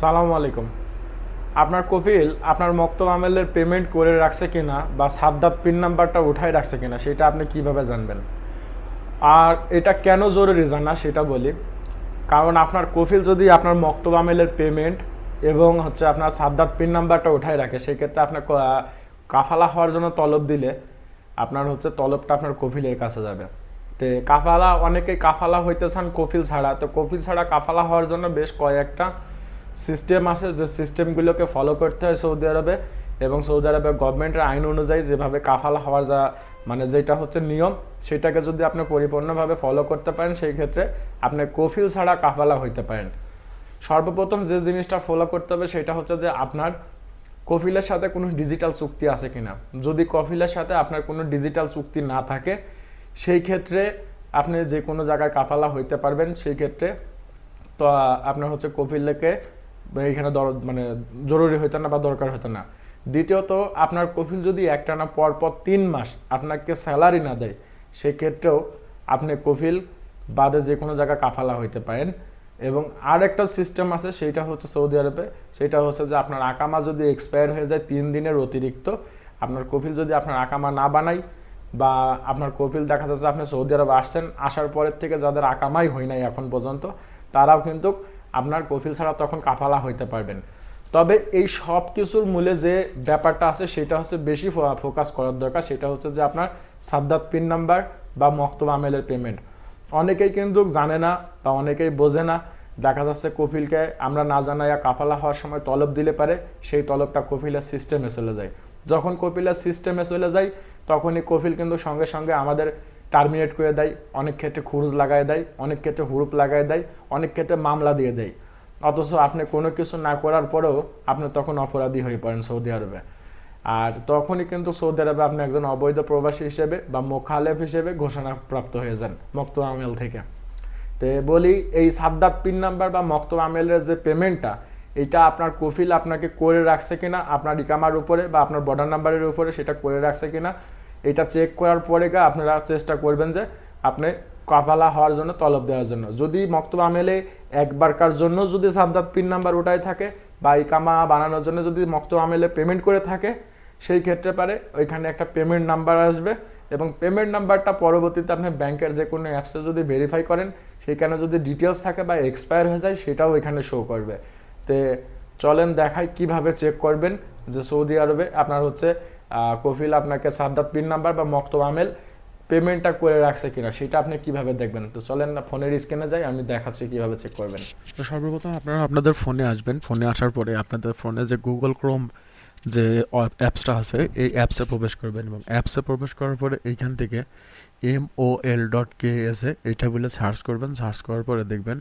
সালামু আলাইকুম। আপনার কপিল আপনার মক্তব আমেলের পেমেন্ট করে রাখছে কিনা বা সাদ্দাত পিন নাম্বারটা উঠাই রাখছে কিনা, সেটা আপনি কীভাবে জানবেন? আর এটা কেন জরুরি জানা সেটা বলি। কারণ আপনার কফিল যদি আপনার মক্তব আমেলের পেমেন্ট এবং হচ্ছে আপনার সাদ্দাত পিন নাম্বারটা উঠাই রাখে, সেক্ষেত্রে আপনার কাফালা হওয়ার জন্য তলব দিলে আপনার হচ্ছে তলবটা আপনার কফিলের কাছে যাবে। তো কাফালা অনেকেই কাফালা হইতে চান কফিল ছাড়া, তো কফিল ছাড়া কাফালা হওয়ার জন্য বেশ কয়েকটা সিস্টেম আছে যে সিস্টেমগুলোকে ফলো করতে হয় সৌদি আরবে এবং সৌদি আরবের গভর্নমেন্টের আইন অনুযায়ী যেভাবে কাফাল হওয়ার যা মানে যেটা হচ্ছে নিয়ম, সেটাকে যদি আপনি পরিপূর্ণভাবে ফলো করতে পারেন, সেই ক্ষেত্রে আপনি কফিল ছাড়া কাফালা হইতে পারেন। সর্বপ্রথম যে জিনিসটা ফলো করতে হবে, সেটা হচ্ছে যে আপনার কফিলের সাথে কোনো ডিজিটাল চুক্তি আছে কিনা। যদি কফিলের সাথে আপনার কোনো ডিজিটাল চুক্তি না থাকে, সেই ক্ষেত্রে আপনি যে কোনো জায়গায় কাফালা হইতে পারবেন, সেই ক্ষেত্রে তো, আপনার হচ্ছে কফিলকে এখানে মানে জরুরি হইতো না বা দরকার হতো না। দ্বিতীয়ত, আপনার কফিল যদি একটানা পর তিন মাস আপনাকে স্যালারি না দেয়, সেক্ষেত্রেও আপনি কফিল বাদে যে কোনো জায়গায় কাফালা হইতে পারেন। এবং আর একটা সিস্টেম আছে সেটা হচ্ছে সৌদি আরবে। সেটা হচ্ছে যে আপনার আকামা যদি এক্সপায়ার হয়ে যায় তিন দিনের অতিরিক্ত, আপনার কফিল যদি আপনার আকামা না বানাই বা আপনার কপিল দেখা যাচ্ছে আপনি সৌদি আরব আসছেন, আসার পরের থেকে যাদের আকামাই হয় নাই এখন পর্যন্ত, তারাও কিন্তু আপনার কফিল ছাড়া তখন কাফালা হইতে পারবেন। তবে এই সব কিছুর মূলে যে ব্যাপারটা আছে, সেটা হচ্ছে বেশি ফোকাস করার দরকার। সেটা হচ্ছে যে আপনার সাদ্দাত পিন নাম্বার বা মক্তব আমেলের পেমেন্ট অনেকেই কিন্তু জানে না বা অনেকেই বোঝে না। দেখা যাচ্ছে কফিলকে আমরা না জানাইয়া কাফালা হওয়ার সময় তলব দিলে পারে, সেই তলবটা কফিলের সিস্টেমে চলে যায়। যখন কপিলের সিস্টেমে চলে যায়, তখনই কফিল কিন্তু সঙ্গে সঙ্গে আমাদের টার্মিনেট করে দেয়, অনেক ক্ষেত্রে খুরুজ লাগাই দেয়, অনেক ক্ষেত্রে হুরুপ লাগাই দেয়, অনেক ক্ষেত্রে মামলা দিয়ে দেয়। অথচ আপনি কোনো কিছু না করার পরেও আপনি তখন অপরাধী হয়ে পড়েন সৌদি আরবে। আর তখনই কিন্তু সৌদি আরবে আপনি একজন অবৈধ প্রবাসী হিসেবে বা মোখালেফ হিসেবে ঘোষণাপ্রাপ্ত হয়ে যান মক্ত আমেল থেকে। তো বলি, এই সাদ্দাত পিন নাম্বার বা মক্ত আমেলের যে পেমেন্টটা, এটা আপনার কফিল আপনাকে করে রাখছে কিনা, আপনার ইকামার উপরে বা আপনার বর্ডার নাম্বারের উপরে সেটা করে রাখছে কিনা এটা চেক করার পরে গা আপনারা চেষ্টা করবেন যে আপনি কাফালা হওয়ার জন্য, তলব দেওয়ার জন্য। যদি মক্তব আমেলে একবারকার জন্য যদি সাদ্দাত পিন নাম্বার ওটাই থাকে বা ইকামা বানানোর জন্য যদি মক্তব আমেলে পেমেন্ট করে থাকে, সেই ক্ষেত্রে পারে ওইখানে একটা পেমেন্ট নাম্বার আসবে এবং পেমেন্ট নাম্বারটা পরবর্তীতে আপনি ব্যাংকের যে কোনো অ্যাপসে যদি ভেরিফাই করেন, সেইখানে যদি ডিটেলস থাকে বা এক্সপায়ার হয়ে যায়, সেটাও এখানে শো করবে। তে চলেন দেখাই কীভাবে চেক করবেন যে সৌদি আরবে আপনার হচ্ছে কফিল আপনাকে সাদ্দাত পিন নাম্বার বা মক্তব আমেল পেমেন্টটা করে রাখছে কিনা, সেটা আপনি কীভাবে দেখবেন? তো চলেন না, ফোনের স্ক্রিনে যাই, আমি দেখাচ্ছি কীভাবে চেক করবেন। তো সর্বপ্রথম আপনারা আপনাদের ফোনে আসবেন, ফোনে আসার পরে আপনাদের ফোনে যে গুগল ক্রোম যে অ্যাপসটা আছে, এই অ্যাপসে প্রবেশ করবেন এবং অ্যাপসে প্রবেশ করার পরে এইখান থেকে এম ও এল ডট কে এসে এইটা বলে সার্চ করবেন সার্চ করার পরে দেখবেন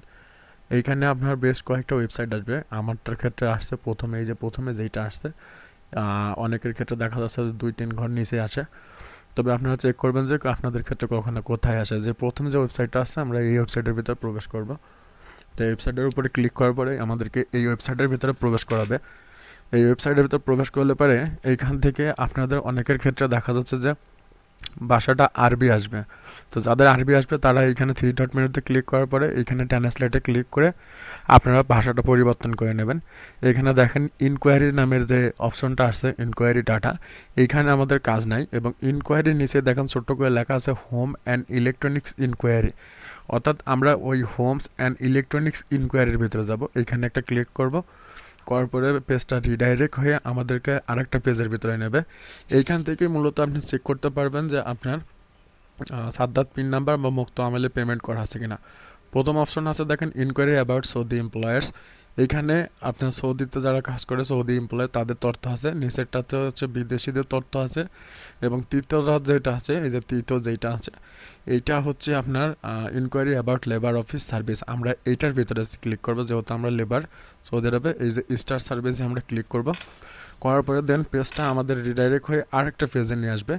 এইখানে আপনার বেশ কয়েকটা ওয়েবসাইট আসবে। আমারটার ক্ষেত্রে আসছে প্রথমে, এই যে প্রথমে যেইটা আসছে অনেকের ক্ষেত্রে দেখা যাচ্ছে দুই তিন ঘর নিচে আসে তবে আপনারা চেক করবেন যে আপনাদের ক্ষেত্রে কখনো কোথায় আসে। যে প্রথম যে ওয়েবসাইটটা আছে, আমরা এই ওয়েবসাইটের ভিতরে প্রবেশ করব। তো এই ওয়েবসাইটের উপরে ক্লিক করার পরে আমাদেরকে এই ওয়েবসাইটের ভিতরে প্রবেশ করাবে। এই ওয়েবসাইটের ভিতরে প্রবেশ করলে পরে এইখান থেকে আপনাদের অনেকের ক্ষেত্রে দেখা যাচ্ছে যে ভাষাটা আরবি আসবে। তো যাদের আরবি আসবে, তারা এইখানে থ্রি ডট মেনুতে ক্লিক করার পরে এইখানে ট্রান্সলেটে ক্লিক করে আপনারা ভাষাটা পরিবর্তন করে নেবেন। এখানে দেখেন ইনকোয়ারি নামের যে অপশনটা আছে ইনকোয়ারি ডাটা এইখানে আমাদের কাজ নাই এবং ইনকোয়ারির নিচে দেখেন ছোট্ট করে লেখা আছে হোম অ্যান্ড ইলেকট্রনিক্স ইনকোয়ারি অর্থাৎ আমরা ওই হোমস অ্যান্ড ইলেকট্রনিক্স ইনকোয়ারির ভিতরে যাব। এইখানে একটা ক্লিক করব। করার পরে পেজটা রিডাইরেক্ট হয়ে আমাদেরকে আরেকটা পেজের ভিতরে নেবে। এইখান থেকে মূলত আপনি চেক করতে পারবেন যে আপনার সাদ্দাত পিন নাম্বার বা মুক্ত আমলে পেমেন্ট করা আছে কিনা। প্রথম অপশন আছে দেখেন ইনকোয়ারি অ্যাবাউট সৌদি এমপ্লয়ার্স এইখানে আপনার সৌদিতে যারা কাজ করে, সৌদি এমপ্লয়ার তাদের তথ্য আছে। নিচেরটাতে হচ্ছে বিদেশিদের তথ্য আছে। এবং তৃতীয়টা যেটা আছে, এই যে তৃতীয় যেটা আছে, এইটা হচ্ছে আপনার inquiry about labour office service আমরা এইটার ভিতরে ক্লিক করব, যেহেতু আমরা লেবার সৌদি আরবে, এই যে স্টার সার্ভিসে আমরা ক্লিক করব। করার পরে দেন পেজটা আমাদের রিডাইরেক্ট হয়ে আরেকটা পেজে নিয়ে আসবে।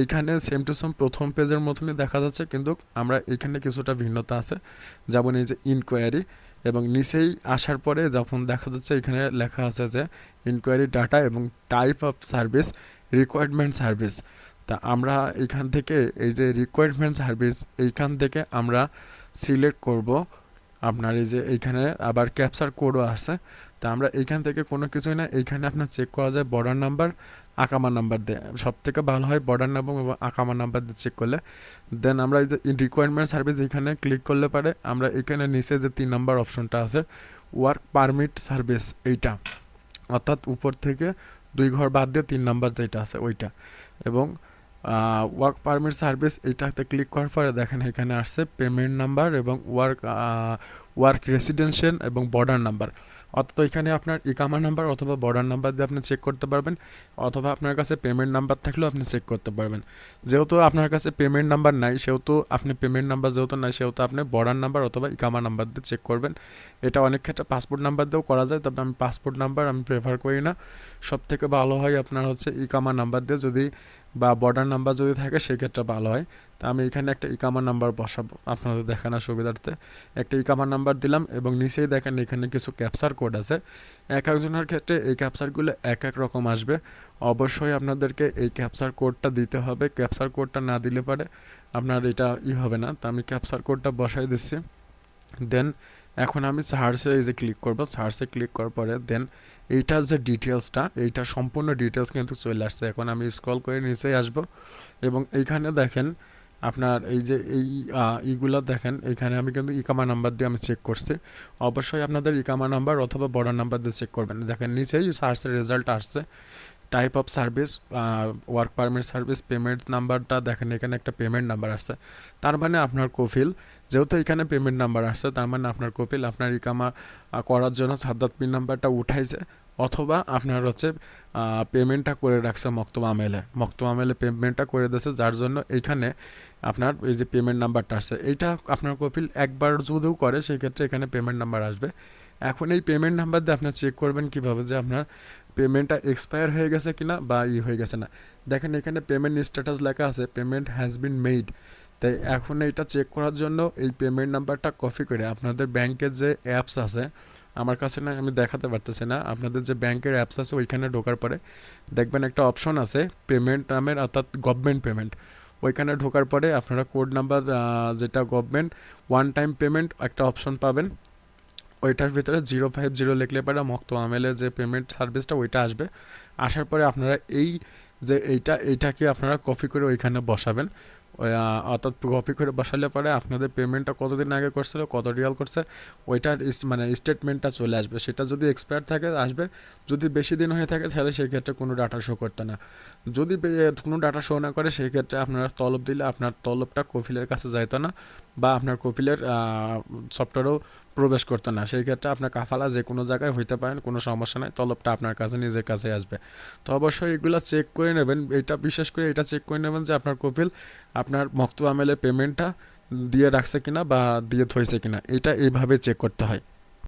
এইখানে সেম টু সেম প্রথম পেজের মতনই দেখা যাচ্ছে, কিন্তু আমরা এখানে কিছুটা ভিন্নতা আছে। যেমন এই যে ইনকোয়ারি এবং নিচেই আসার পরে যখন দেখা যাচ্ছে, এখানে লেখা আছে যে ইনকোয়ারি ডাটা এবং type of service requirement service তা আমরা এখান থেকে, এই যে রিকোয়ারমেন্ট সার্ভিস এইখান থেকে আমরা সিলেক্ট করব। আপনার এই যে এইখানে আবার ক্যাপচার কোডও আছে। তা আমরা এইখান থেকে কোনো কিছুই না এইখানে আপনার চেক করা যায় বর্ডার নাম্বার আকামা নাম্বার দেয় সব থেকে ভালো হয় বর্ডার নাম্বার এবং আকামা নাম্বার দিয়ে চেক করলে। দেন আমরা এই যে রিকোয়ারমেন্ট সার্ভিস এখানে ক্লিক করলে পারে, আমরা এখানে নিচে যে তিন নাম্বার অপশনটা আছে ওয়ার্ক পারমিট সার্ভিস এইটা। অর্থাৎ উপর থেকে দুই ঘর বাদ দিয়ে তিন নাম্বার যেটা আছে ওইটা। এবং ওয়ার্ক পারমিট সার্ভিস এইটাতে ক্লিক করার পরে দেখেন এখানে আসছে পেমেন্ট নাম্বার এবং ওয়ার্ক ওয়ার্ক রেসিডেন্সিয়াল এবং বর্ডার নাম্বার অর্থাৎ এখানে আপনার ইকামা নাম্বার অথবা বর্ডার নাম্বার দিয়ে আপনি চেক করতে পারবেন, অথবা আপনার কাছে পেমেন্ট নাম্বার থাকলেও আপনি চেক করতে পারবেন। যেহেতু আপনার কাছে পেমেন্ট নাম্বার নাই, সেহেতু আপনি পেমেন্ট নাম্বার যেহেতু নাই, সেহেতু আপনি বর্ডার নাম্বার অথবা ইকামা নাম্বার দিয়ে চেক করবেন। এটা অনেক ক্ষেত্রে পাসপোর্ট নাম্বার দিয়েও করা যায়, তবে আমি পাসপোর্ট নাম্বার আমি প্রেফার করি না। সব থেকে ভালো হয় আপনার হচ্ছে ইকামা নাম্বার দিয়ে যদি বা বর্ডার নাম্বার যদি থাকে, সেক্ষেত্রে ভালো হয়। তা আমি এখানে একটা ইকামা নাম্বার বসাবো আপনাদের দেখানোর সুবিধার্থে। একটা ইকামা নাম্বার দিলাম এবং নিচেই দেখেন এখানে কিছু ক্যাপচার কোড আছে। এক একজনের ক্ষেত্রে এই ক্যাপচারগুলো এক এক রকম আসবে। অবশ্যই আপনাদেরকে এই ক্যাপচার কোডটা দিতে হবে। ক্যাপচার কোডটা না দিলে পারে আপনার এটা ই হবে না। তা আমি ক্যাপচার কোডটা বসাই দিচ্ছি। দেন এখন আমি সার্চে এই যে ক্লিক করব সার্চে ক্লিক করার পরে দেন এইটার যে ডিটেলসটা এইটা সম্পূর্ণ ডিটেলস কিন্তু চলে আসছে। এখন আমি স্ক্রল করে নিচেই আসব এবং এইখানে দেখেন আপনার এই যে এই ইগুলো দেখেন এখানে আমি কিন্তু ইকামা নাম্বার দিয়ে আমি চেক করছি। অবশ্যই আপনাদের ইকামা নাম্বার অথবা বর্ডার নাম্বার দিয়ে চেক করবেন। দেখেন নিচেই সার্চের রেজাল্ট আসছে। Type of service work permit service payment নাম্বারটা দেখেন, এখানে একটা পেমেন্ট নাম্বার আসছে। তার মানে আপনার কফিল যেহেতু এখানে পেমেন্ট নাম্বার আসছে, তার মানে আপনার কপিল আপনার ইকামা করার জন্য সাদ্দাত পিন নাম্বারটা উঠাইছে, অথবা আপনার হচ্ছে পেমেন্টটা করে রাখছে মক্তব আমেলে মক্তব আমেলে পেমেন্টটা করে দিয়েছে, যার জন্য এইখানে আপনার এই যে পেমেন্ট নাম্বারটা আসছে, এইটা আপনার কপিল একবার যদিও করে, সেই ক্ষেত্রে এখানে পেমেন্ট নাম্বার আসবে। এখন এই পেমেন্ট নাম্বার দিয়ে আপনার চেক করবেন কীভাবে যে আপনার পেমেন্টটা এক্সপায়ার হয়ে গেছে কিনা বা ই হয়ে গেছে না। দেখেন এখানে পেমেন্ট স্ট্যাটাস লেখা আছে পেমেন্ট হ্যাজ বিন মেড তাই এখন এটা চেক করার জন্য এই পেমেন্ট নাম্বারটা কপি করে আপনাদের ব্যাংকের যে অ্যাপস আছে, আমার কাছে না, আমি দেখাতে পারতেছি না। আপনাদের যে ব্যাংকের অ্যাপস আছে, ওইখানে ঢোকার পরে দেখবেন একটা অপশন আছে পেমেন্ট নামের অর্থাৎ গভর্নমেন্ট পেমেন্ট ওইখানে ঢোকার পরে আপনারা কোড নাম্বার যেটা গভর্নমেন্ট ওয়ান টাইম পেমেন্ট একটা অপশন পাবেন। ওইটার ভিতরে জিরো ফাইভ জিরো লিখলে পরে মক্ত আমেলের যে পেমেন্ট সার্ভিসটা ওইটা আসবে। আসার পরে আপনারা এই যে এইটা, এইটাকে আপনারা কপি করে ওইখানে বসাবেন। অর্থাৎ কপি করে বসালে পরে আপনাদের পেমেন্টটা কতদিন আগে করছিল, কত রিয়াল করছে, ওইটার মানে স্টেটমেন্টটা চলে আসবে। সেটা যদি এক্সপায়ার থাকে, আসবে। যদি বেশি দিন হয়ে থাকে, তাহলে সেই ক্ষেত্রে কোনো ডাটা শো করতে না। যদি কোনো ডাটা শো না করে, সেই ক্ষেত্রে আপনারা তলব দিলে আপনার তলবটা কফিলের কাছে যাইতো না, বা আপনার কপিলের সফটওয়্যারও প্রবেশ করতে না। সেই ক্ষেত্রে আপনার কাফালা যে কোনো জায়গায় হইতে পারেন, কোনো সমস্যা নাই। তলবটা আপনার কাছে, নিজের কাছে আসবে। তো অবশ্যই এগুলো চেক করে নেবেন। এটা বিশেষ করে এটা চেক করে নেবেন যে আপনার কপিল আপনার মক্তু আমেলের পেমেন্টটা দিয়ে রাখছে কিনা বা দিয়ে থইছে কিনা। এটা এইভাবে চেক করতে হয়।